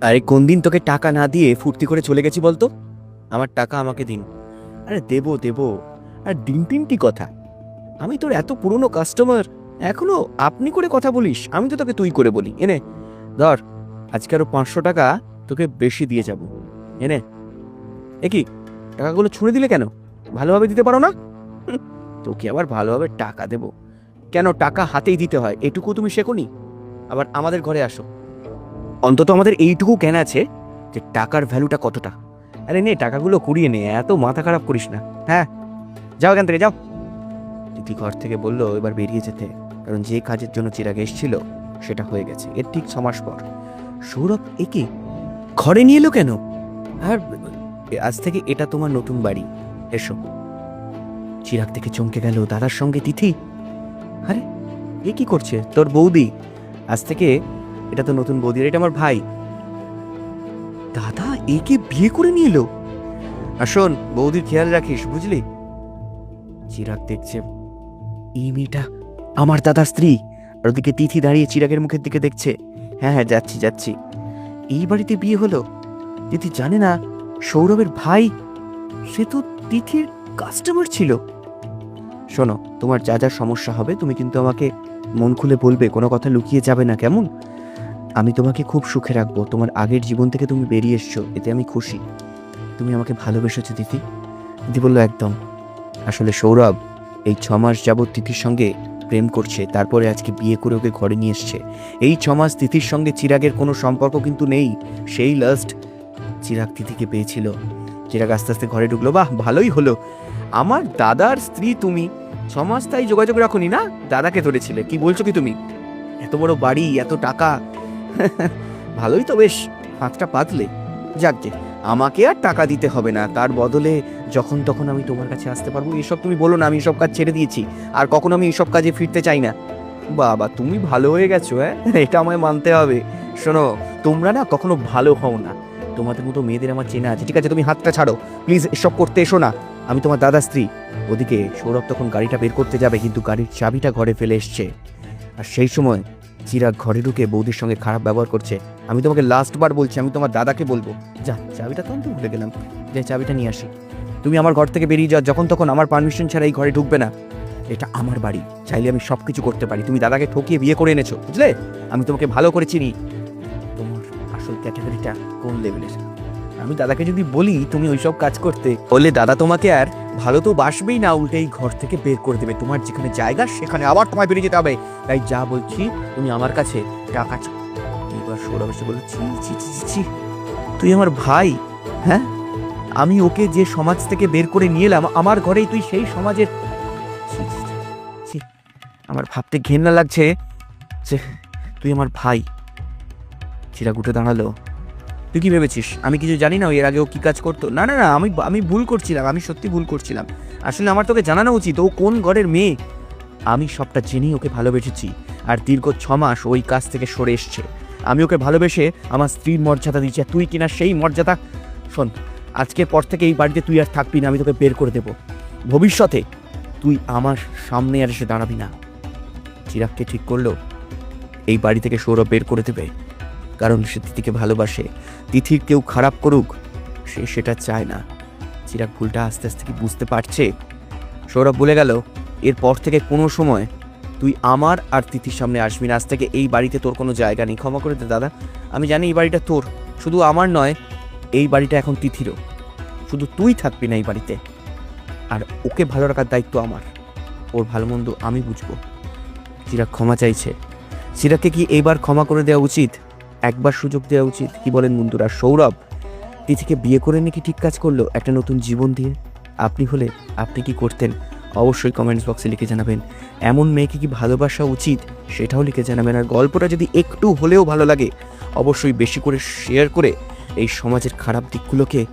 আরে কোন দিন তোকে টাকা না দিয়ে ফুর্তি করে চলে গেছি বলতো? আমার টাকা আমাকে দিন। আরে দেবো, দেব। আর দিন তিনটি কথা। আমি তোর এত পুরনো কাস্টমার এখনও আপনি করে কথা বলিস, আমি তো তোকে তুই করে বলি। এনে, ধর, আজকে আরও পাঁচশো টাকা তোকে বেশি দিয়ে যাব। এনে, এ কি, টাকাগুলো ছুঁড়ে দিলে কেন? ভালোভাবে দিতে পারো না? তোকে আবার ভালোভাবে টাকা দেব। কেন টাকা হাতেই দিতে হয়, এটুকু তুমি শেখোনি? আবার আমাদের ঘরে আসো। অন্তত আমাদের এইটুকু জ্ঞান আছে যে টাকার ভ্যালুটা কতটা। আরে নে, টাকাগুলো কুড়িয়ে নে, এত মাথা খারাপ করিস না। হ্যাঁ যাও এখান থেকে, যাও। দিদি ঘর থেকে বলল, এবার বেরিয়ে যেতে, কারণ যে কাজের জন্য চিরাগ এসেছিল, সেটা হয়ে গেছে। এর ঠিক ছ মাস পর। সৌরভ একে ঘরে নিয়ে এলো কেন? আর আজ থেকে এটা তোমার নতুন বাড়ি। এসো। চিরাগ থেকে চমকে গেল, দাদার সঙ্গে তিথি? আরে, এ কি করছে? তোর বৌদি? আজ থেকে এটা তো নতুন বৌদি এটা আমার ভাই। দাদা, একে বিয়ে করে নিয়ে এলো। আর শোন, বৌদির খেয়াল রাখিস, বুঝলি? চিরাগ দেখছে আমার দাদার স্ত্রী। আর ওদিকে তিথি দাঁড়িয়ে চিরাগের মুখের দিকে দেখছে। হ্যাঁ হ্যাঁ যাচ্ছি যাচ্ছি। এই বাড়িতে বিয়ে হলো? তিথি জানে না, সৌরভের ভাই, সে তো তিথির কাস্টমার ছিল। শোনো, তোমার যা যা সমস্যা হবে, তুমি কিন্তু আমাকে মন খুলে বলবে, কোনো কথা লুকিয়ে যাবে না, কেমন? আমি তোমাকে খুব সুখে রাখব। তোমার আগের জীবন থেকে তুমি বেরিয়ে এসছো। এতে আমি খুশি। তুমি আমাকে ভালোবেসেছো দিদি দিদি বলল, একদম। আসলে সৌরভ, এই ছ মাস যাবৎ তিথির সঙ্গে প্রেম করছে। তারপরে আজকে বিয়ে করে ওকে ঘরে নিয়ে এসছে। এই ছ মাস তিথির সঙ্গে চিরাগের কোনো সম্পর্ক কিন্তু নেই। সেই লাস্ট চিরাগ তিথিকে পেয়েছিল। চিরাগ আস্তে আস্তে ঘরে ঢুকলো, বাহ, ভালোই হলো। আমার দাদার স্ত্রী তুমি। ছ মাস তাই যোগাযোগ রাখুনি না? দাদাকে ধরেছিলে। কি বলছো কি তুমি? এত বড় বাড়ি, এত টাকা ভালোই তো বেশ, হাতটা পাতলে। যাকগে আমাকে আর টাকা দিতে হবে না, তার বদলে যখন তখন আমি তোমার কাছে আসতে পারব, এসব তুমি বলো না, আমি এসব কাজ ছেড়ে দিয়েছি, আর কখনো আমি এসব কাজে ফিরতে চাই না। বাবা, তুমি ভালো হয়ে গেছো হ্যাঁ? এটা আমায় মানতে হবে। শোনো, তোমরা না কখনো ভালো হও না। তোমাদের মতো মেয়েদের আমার চেনা আছে, ঠিক আছে? তুমি হাতটা ছাড়ো। প্লিজ, এসব করতে এসো না। আমি তোমার দাদা স্ত্রী। ওদিকে সৌরভ তখন গাড়িটা বের করতে যাবে, কিন্তু গাড়ির চাবিটা ঘরে ফেলে এসছে। আর সেই সময় চিরাগ ঘরে ঢুকে বৌদির সঙ্গে খারাপ ব্যবহার করছে। আমি তোমাকে লাস্ট বার বলছি, আমি তোমার দাদাকে বলব। যা, চাবিটা তো আমি ভুলে গেলাম। যে চাবিটা নিয়ে আসি। তুমি আমার ঘর থেকে বেরিয়ে যাও, যখন তখন আমার পারমিশন ছাড়া এই ঘরে ঢুকবে না। এটা আমার বাড়ি, চাইলে আমি সব কিছু করতে পারি। তুমি দাদাকে ঠকিয়ে বিয়ে করে এনেছো, বুঝলে? আমি তোমাকে ভালো করে চিনি। তোমার আসল ক্যাটাগরিটা কোন লেভেলের আমি দাদাকে যদি বলি, তুমি ওইসব কাজ করতে বললে দাদা তোমাকে আর ভালো তো বাসবেই না উল্টে এই ঘর থেকে বের করে দেবে। তোমার যেখানে জায়গা সেখানে আবার তোমায় বেরিয়ে যেতে হবে। তাই যা বলছি তুমি আমার কাছে টাকা চাও। এবার সৌরভ এসে বলল ছি ছি ছি ছি, তুই আমার ভাই হ্যাঁ? আমি ওকে যে সমাজ থেকে বের করে নিয়ে এলাম আমার ঘরেই তুই সেই সমাজের আমার ভাবতে ঘেন্না লাগছে যে তুই আমার ভাই। চিরাগ উঠে দাঁড়াল। তুই কি ভেবেছিস? আমি কিছু জানি না এর আগে ও কি কাজ করতো? না না না, আমি আমি ভুল করছিলাম, আমি সত্যি ভুল করছিলাম। আসলে আমার তোকে জানানো উচিত, ও কোন ঘরের মেয়ে? আমি সবটা জেনেই ওকে ভালোবেসেছি, আর দীর্ঘ ছ মাস ওই কাজ থেকে সরে এসছে। আমি ওকে ভালোবেসে আমার স্ত্রীর মর্যাদা দিচ্ছি তুই কিনা সেই মর্যাদা? শোন আজকের পর থেকে এই বাড়িতে তুই আর থাকবি না, আমি তোকে বের করে দেব। ভবিষ্যতে তুই আমার সামনে আর এসে দাঁড়াবি না। চিরাগকে ঠিক করল, এই বাড়ি থেকে সৌরভ বের করে দেবে। কারণ সে তিথিকে ভালোবাসে। তিথির কেউ খারাপ করুক, সে সেটা চায় না। চিরাগ ভুলটা আস্তে আস্তে কি বুঝতে পারছে? সৌরভ বলে গেল, এরপর থেকে কোনো সময় তুই আমার আর তিথির সামনে আসবি না। আজ থেকে এই বাড়িতে তোর কোনো জায়গা নেই। ক্ষমা করে দে দাদা, আমি জানি এই বাড়িটা তোর। শুধু আমার নয়, এই বাড়িটা এখন তিথিরও। শুধু তুই থাকবি না এই বাড়িতে। আর ওকে ভালো রাখার দায়িত্ব আমার। ওর ভালো মন্দ আমি বুঝব। চিরাগ ক্ষমা চাইছে। চিরাগকে কি এইবার ক্ষমা করে দেওয়া উচিত? একবার সুযোগ দেওয়া উচিত। কি বলেন বন্ধুরা সৌরভ তিথিকে বিয়ে করে নাকি ঠিক কাজ করল একটা নতুন জীবন দিয়ে? আপনি হলে আপনি কি করতেন? অবশ্যই কমেন্টস বক্সে লিখে জানাবেন। এমন মেয়েকে কি ভালোবাসা উচিত? সেটাও লিখে জানাবেন। আর গল্পটা যদি একটু হলেও ভালো লাগে, অবশ্যই বেশি করে শেয়ার করে এই সমাজের খারাপ দিকগুলোকে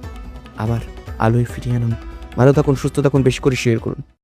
আবার আলোয় ফিরিয়ে আনুন। ভালো থাকুন, সুস্থ থাকুন, বেশি করে শেয়ার করুন।